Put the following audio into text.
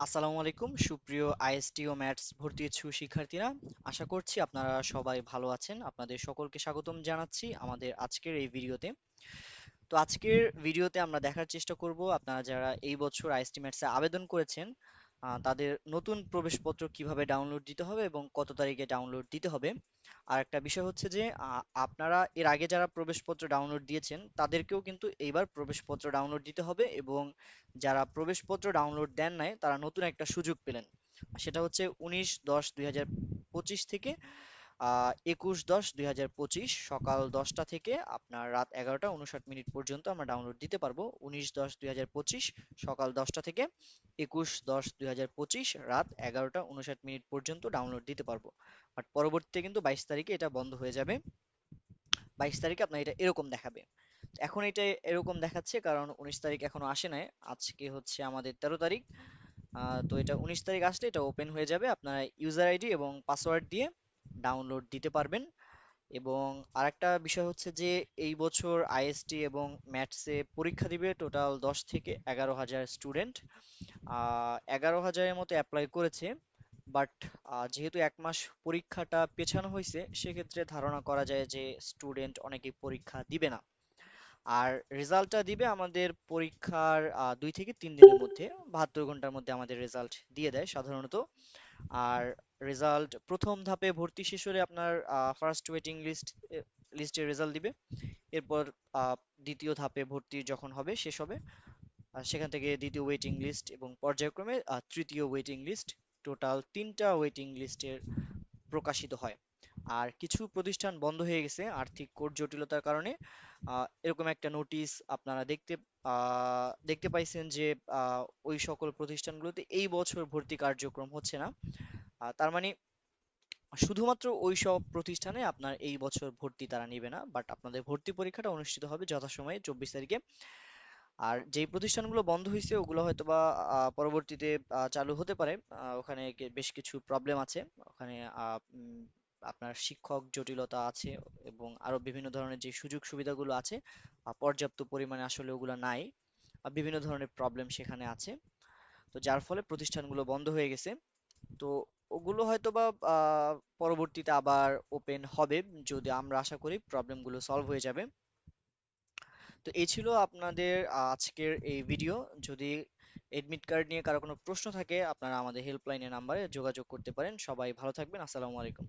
আসসালামু আলাইকুম। সুপ্রিয় আইএসটি ও ম্যাথস ভর্তি ইচ্ছুক শিক্ষার্থীরা আশা করছি আপনারা সবাই ভালো আছেন। আপনাদের সকলকে স্বাগতম জানাচ্ছি আমাদের আজকের এই ভিডিওতে। তো আজকের ভিডিওতে আমরা দেখার চেষ্টা করব, আপনারা যারা এই বছর আইএসটি ম্যাথসে আবেদন করেছেন তাদের নতুন প্রবেশপত্র কীভাবে ডাউনলোড দিতে হবে এবং কত তারিখে ডাউনলোড দিতে হবে। আর একটা বিষয় হচ্ছে যে আপনারা এর আগে যারা প্রবেশপত্র ডাউনলোড দিয়েছেন, তাদেরকেও কিন্তু এইবার প্রবেশপত্র ডাউনলোড দিতে হবে এবং যারা প্রবেশপত্র ডাউনলোড দেন নাই, তারা নতুন একটা সুযোগ পেলেন। সেটা হচ্ছে উনিশ দশ দুই থেকে একুশ দশ দুই হাজার পঁচিশ সকাল দশটা থেকে আপনার রাত এগারোটা উনষাট মিনিট পর্যন্ত আমরা ডাউনলোড দিতে পারব। উনিশ দশ দুই হাজার পঁচিশ সকাল দশটা থেকে একুশ দশ দুই হাজার পঁচিশ রাত এগারোটা উনষাট মিনিট পর্যন্ত ডাউনলোড দিতে পারব। বাট পরবর্তীতে কিন্তু বাইশ তারিখে এটা বন্ধ হয়ে যাবে। বাইশ তারিখে আপনার এটা এরকম দেখাবে। এখন এটা এরকম দেখাচ্ছে কারণ উনিশ তারিখ এখনও আসে নাই। আজকে হচ্ছে আমাদের তেরো তারিখ। তো এটা উনিশ তারিখ আসলে এটা ওপেন হয়ে যাবে আপনারা ইউজার আইডি এবং পাসওয়ার্ড দিয়ে। ডাউনলোড দিতে পারবেন। এবং আরেকটা বিষয় হচ্ছে যে, এই বছর আইএসটি এবং ম্যাথসে পরীক্ষা দিবে টোটাল দশ থেকে এগারো হাজার স্টুডেন্ট এগারো হাজারের মতো অ্যাপ্লাই করেছে বাট যেহেতু এক মাস পরীক্ষাটা পেছানো হয়েছে সেক্ষেত্রে ধারণা করা যায় যে স্টুডেন্ট অনেকে পরীক্ষা দিবে না। আর রেজাল্টটা দিবে আমাদের পরীক্ষার দুই থেকে তিন দিনের মধ্যে, বাহাত্তর ঘণ্টার মধ্যে আমাদের রেজাল্ট দিয়ে দেয় সাধারণত। আর রেজাল্ট প্রথম ধাপে ভর্তি শেষ হলে আপনার ফার্স্ট ওয়েটিং লিস্ট লিস্টে রেজাল্ট দিবে। এরপর দ্বিতীয় ধাপে ভর্তি যখন হবে, শেষ হবে সেখান থেকে দ্বিতীয় ওয়েটিং লিস্ট এবং পর্যায়ক্রমে তৃতীয় ওয়েটিং লিস্ট টোটাল তিনটা ওয়েটিং লিস্টের প্রকাশিত হয়। আর কিছু প্রতিষ্ঠান বন্ধ হয়ে গেছে আর্থিক কোড জটিলতার কারণে। এরকম একটা নোটিশ আপনারা দেখতে দেখতে পাইছেন যে ওই সকল প্রতিষ্ঠানগুলোতে এই বছর ভর্তি কার্যক্রম হচ্ছে না। তার মানে শুধুমাত্র ওই সব প্রতিষ্ঠানে আপনার এই বছর ভর্তি তারা নেবে না বাট আপনাদের ভর্তি পরীক্ষাটা অনুষ্ঠিত হবে যথাসময়ে চব্বিশ তারিখে। আর যেই প্রতিষ্ঠানগুলো বন্ধ হয়েছে ওগুলো হয়তো বা পরবর্তীতে চালু হতে পারে। ওখানে বেশ কিছু প্রবলেম আছে। ওখানে আপনার শিক্ষক জটিলতা আছে এবং আরও বিভিন্ন ধরনের যে সুযোগ সুবিধাগুলো আছে পর্যাপ্ত পরিমাণে আসলে ওগুলো নাই বিভিন্ন ধরনের প্রবলেম সেখানে আছে। তো যার ফলে প্রতিষ্ঠানগুলো বন্ধ হয়ে গেছে। তো ওগুলো হয়তো বা পরবর্তীতে আবার ওপেন হবে যদি আমরা আশা করি প্রবলেমগুলো সলভ হয়ে যাবে। তো এই ছিল আপনাদের আজকের এই ভিডিও যদি এডমিট কার্ড নিয়ে কারও কোনো প্রশ্ন থাকে, আপনারা আমাদের হেল্পলাইনের নাম্বারে যোগাযোগ করতে পারেন। সবাই ভালো থাকবেন। আসসালামু আলাইকুম।